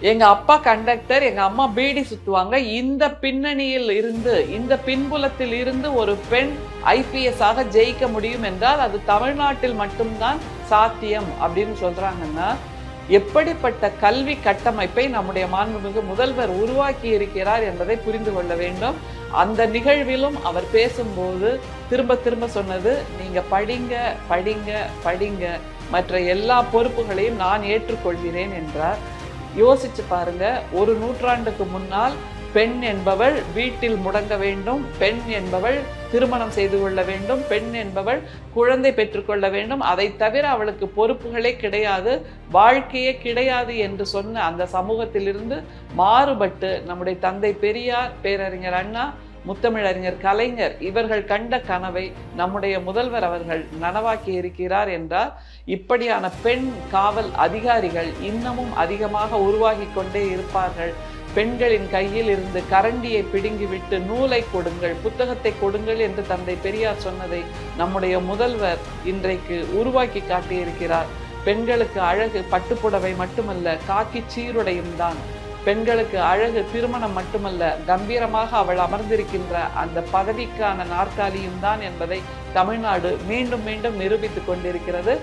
எங்க அப்பா கண்டக்டர் எங்க அம்மா பீடி சுத்துவாங்க. இந்த பின்னணியில் இருந்து இந்த பின்புலத்தில் இருந்து ஒரு பெண் ஐபிஎஸ் ஆக ஜெயிக்க முடியும் என்றால் அது தமிழ்நாட்டில் மட்டும்தான் சாத்தியம் அப்படின்னு சொல்றாங்கன்னா எப்படிப்பட்ட கல்வி கட்டமைப்பை நம்முடைய மாண்புமிகு முதல்வர் உருவாக்கி இருக்கிறார் என்பதை புரிந்து கொள்ள வேண்டும். அந்த நிகழ்விலும் அவர் பேசும்போது திரும்ப திரும்ப சொன்னது நீங்க படிங்க படிங்க படிங்க. மற்ற எல்லா பொறுப்புகளையும் நான் ஏற்றுக்கொள்கிறேன் என்றார். யோசிச்சு பாருங்க ஒரு நூற்றாண்டுக்கு முன்னால் பெண் என்பவள் வீட்டில் முடங்க வேண்டும் பெண் என்பவள் திருமணம் செய்து கொள்ள வேண்டும் பெண் என்பவள் குழந்தை பெற்றுக்கொள்ள வேண்டும். அதை தவிர அவளுக்கு பொறுப்புகளே கிடையாது வாழ்க்கையே கிடையாது என்று சொன்ன அந்த சமூகத்திலிருந்து மாறுபட்டு நம்முடைய தந்தை பெரியார் பேரறிஞர் அண்ணா முத்தமிழறிஞர் கலைஞர் இவர்கள் கண்ட கனவை நம்முடைய முதல்வர் அவர்கள் நனவாக்கி இருக்கிறார் என்றால் இப்படியான பெண் காவல் அதிகாரிகள் இன்னமும் அதிகமாக உருவாகி கொண்டே இருப்பார்கள். பெண்களின் கையில் இருந்து கரண்டியை பிடுங்கிவிட்டு நூலை கொடுங்கள் புத்தகத்தை கொடுங்கள் என்று தந்தை பெரியார் சொன்னதை நம்முடைய முதல்வர் இன்றைக்கு உருவாக்கி காட்டியிருக்கிறார். பெண்களுக்கு அழகு பட்டுப்புடவை மட்டுமல்ல காக்கி சீருடையும் தான் பெண்களுக்கு அழகு திருமணம் மட்டுமல்ல கம்பீரமாக அவள் அமர்ந்திருக்கின்ற அந்த பதவிக்கான நாற்காலியும் தான் என்பதை தமிழ்நாடு மீண்டும் மீண்டும் நிரூபித்துக் கொண்டிருக்கிறது.